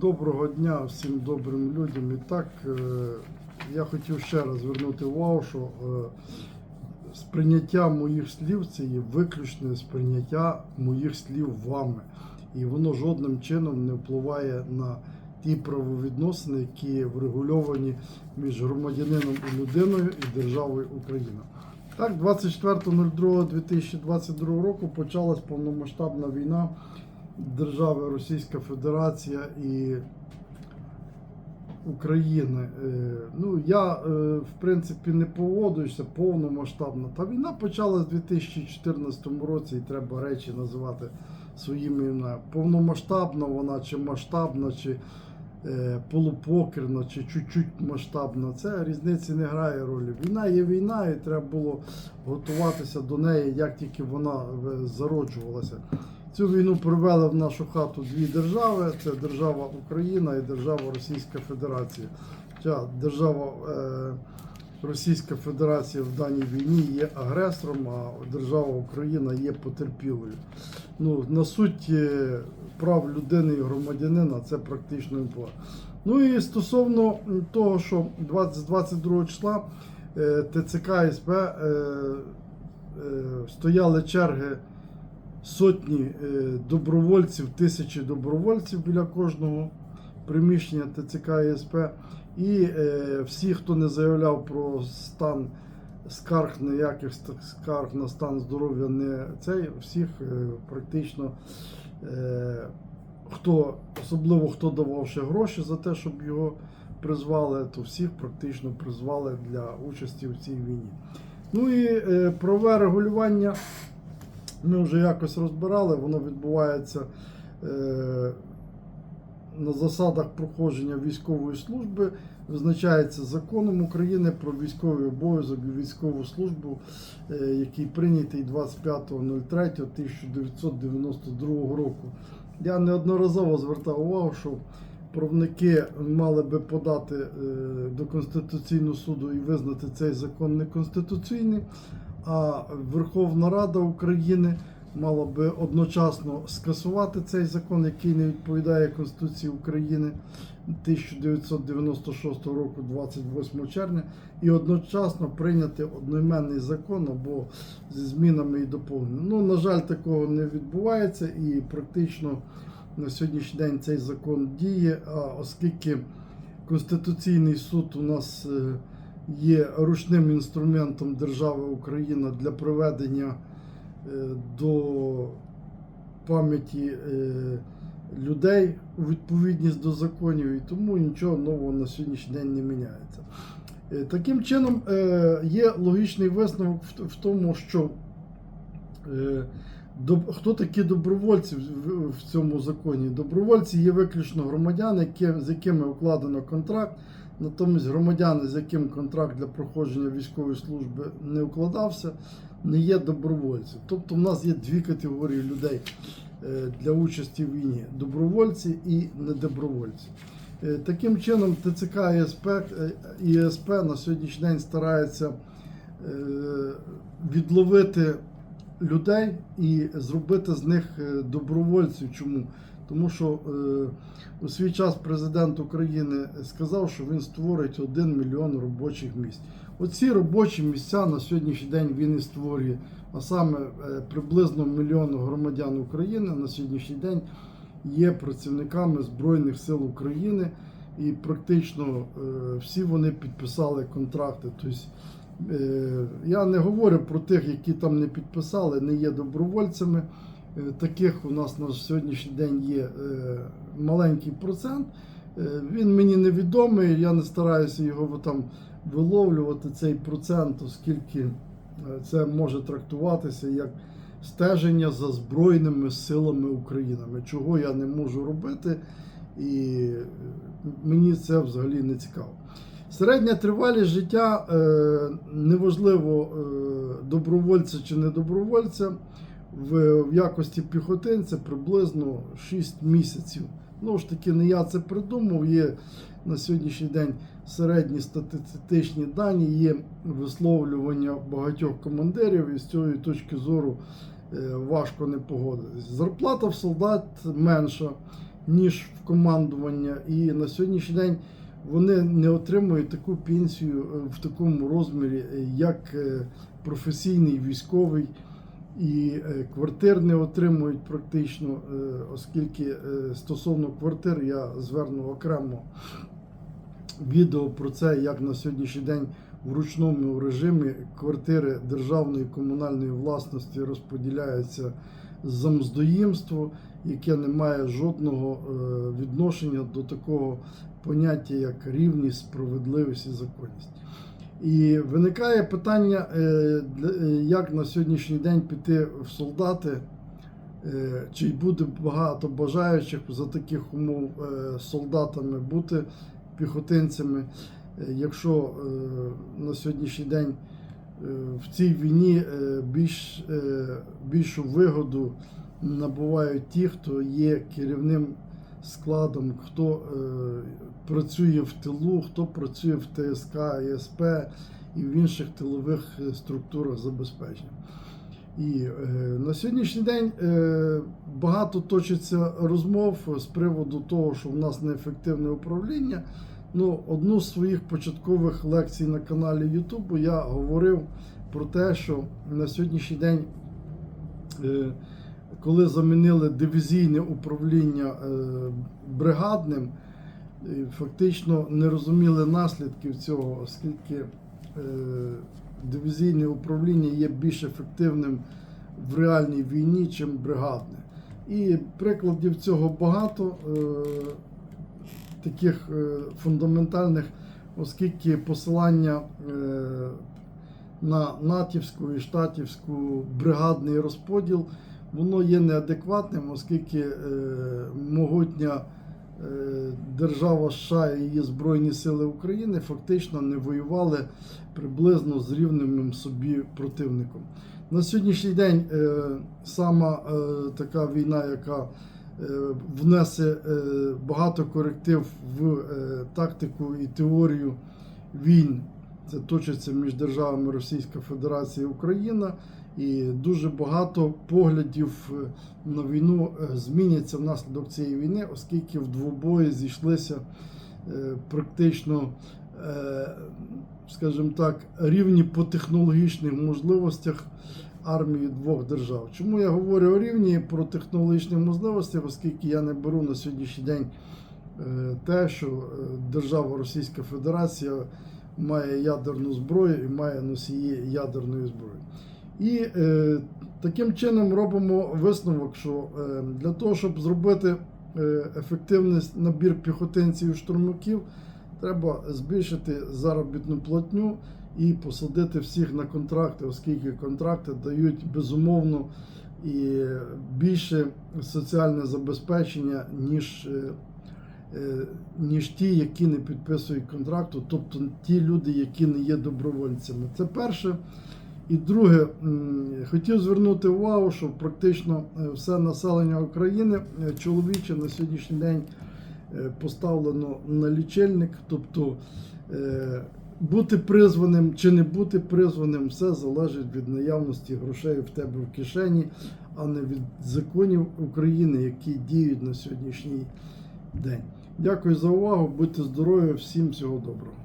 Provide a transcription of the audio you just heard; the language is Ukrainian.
Доброго дня всім добрим людям. І так, е, я хотів ще раз звернути увагу, що е, сприйняття моїх слів це є виключне сприйняття моїх слів вами. І воно жодним чином не впливає на ті правовідносини, які врегульовані між громадянином і людиною і державою Україна. Так, 24.02.2022 року почалась повномасштабна війна держави Російська Федерація і України. Е, Ну, я, е, в принципі, не погоджуюся повномасштабно. Та війна почалась у 2014 році, і треба речі називати своїми іменами. Повномасштабна вона, чи масштабна, чи е, полупокерна, чи чуть-чуть масштабна. Це різниці не грає ролі. Війна є війна, і треба було готуватися до неї, як тільки вона зароджувалася. Цю війну привели в нашу хату дві держави: це держава Україна і держава Російська Федерація. Ця держава е, Російська Федерація в даній війні є агресором, а держава Україна є потерпілою. Ну, на суть е, прав людини і громадянина це практично впливає. Ну і стосовно того, що 20, з 22 числа е, ТЦК СП е, стояли черги сотні е, добровольців, тисячі добровольців біля кожного приміщення ТЦК і СП. І е, всі, хто не заявляв про стан скарг, ніяких скарг на стан здоров'я, не цей, всіх е, практично. Хто, особливо хто давав ще гроші за те, щоб його призвали, то всіх практично призвали для участі в цій війні. Ну і правове регулювання ми вже якось розбирали, воно відбувається е, на засадах проходження військової служби, визначається законом України про військовий обов'язок і військову службу, е, який прийнятий 25.03.1992 року. Я неодноразово звертав увагу, що правники мали би подати е, до Конституційного суду і визнати цей закон неконституційним, а Верховна Рада України мала би одночасно скасувати цей закон, який не відповідає Конституції України 1996 року, 28 червня, і одночасно прийняти одноіменний закон або зі змінами і доповненнями. Ну, на жаль, такого не відбувається, і практично на сьогоднішній день цей закон діє, оскільки Конституційний суд у нас е, є ручним інструментом держави Україна для приведення е, до пам'яті е, людей у відповідність до законів, і тому нічого нового на сьогоднішній день не міняється. Е, Таким чином, є логічний висновок в- тому, що хто такі добровольці в цьому законі? Добровольці є виключно громадяни, з якими укладено контракт. Натомість громадяни, з яким контракт для проходження військової служби не укладався, не є добровольцем. Тобто в нас є дві категорії людей е, для участі в війні: добровольці і недобровольці. Е, Таким чином, ТЦК і СП, е, і СП на сьогоднішній день стараються е, відловити людей і зробити з них добровольців. Чому? Тому що е, у свій час президент України сказав, що він створить 1 мільйон робочих місць. Оці робочі місця на сьогоднішній день він і створює. А саме е, приблизно мільйон громадян України на сьогоднішній день є працівниками Збройних сил України, і практично е, всі вони підписали контракти. Тобто, я не говорю про тих, які там не підписали, не є добровольцями. Е, Таких у нас на сьогоднішній день є е, маленький процент. Е, Він мені невідомий, я не стараюся його там виловлювати, цей процент, оскільки це може трактуватися як стеження за Збройними силами України, чого я не можу робити, і мені це взагалі не цікаво. Середня тривалість життя, неважливо добровольця чи не добровольця, в, в якості піхотинця приблизно 6 місяців. Ну ж таки, не я це придумав. Є на сьогоднішній день середні статистичні дані, є висловлювання багатьох командирів, і з цієї точки зору е, важко не погодитись. Зарплата в солдат менша, ніж в командування. І на сьогоднішній день вони не отримують таку пенсію е, в такому розмірі, е, як професійний військовий. І е, квартир не отримують практично, е, оскільки е, стосовно квартир я зверну окремо відео про це, як на сьогоднішній день в ручному режимі квартири державної комунальної власності розподіляються за мздоїмство, яке не має жодного відношення до такого поняття, як рівність, справедливість і законність. І виникає питання, е, е, як на сьогоднішній день піти в солдати, Е, чи буде багато бажаючих за таких умов солдатами бути піхотинцями, якщо на сьогоднішній день в цій війні більш, більшу вигоду набувають ті, хто є керівним складом, хто е, працює в тилу, хто працює в ТСК, ЄСП і в інших тилових е, структурах забезпечення. І е, на сьогоднішній день е, багато точиться розмов з приводу того, що в нас неефективне управління. Ну, одну з своїх початкових лекцій на каналі Ютубу я говорив про те, що на сьогоднішній день, е, коли замінили дивізійне управління е, бригадним, фактично не розуміли наслідків цього, оскільки е, дивізійне управління є більш ефективним в реальній війні, чим бригадне. І прикладів цього багато е, таких фундаментальних, оскільки посилання на натівську і штатівську бригадний розподіл, воно є неадекватним, оскільки е, могутня е, держава США і її Збройні Сили України фактично не воювали приблизно з рівним собі противником. На сьогоднішній день е, сама така війна, яка внесе багато коректив в тактику і теорію війн. Це точиться між державами Російська Федерація і Україна, і дуже багато поглядів е, на війну е, зміняться внаслідок цієї війни, оскільки в двобої зійшлися е, практично, скажімо так, рівні по технологічних можливостях армії двох держав. Чому я говорю о рівні про технологічні можливості, оскільки я не беру на сьогоднішній день те, що держава Російська Федерація має ядерну зброю і має носії ядерної зброї. І е, таким чином робимо висновок, що е, для того, щоб зробити е, ефективний набір піхотинців і штурмовиків, треба збільшити заробітну платню і посадити всіх на контракти, оскільки контракти дають безумовно і більше соціальне забезпечення, ніж, е, е, ніж ті, які не підписують контракту, тобто ті люди, які не є добровольцями. Це перше. І друге, хотів звернути увагу, що практично е, все населення України е, чоловіче на сьогоднішній день е, поставлено на лічильник, тобто бути призваним чи не бути призваним, все залежить від наявності грошей в тебе в кишені, а не від законів України, які діють на сьогоднішній день. Дякую за увагу, будьте здорові, всім всього доброго.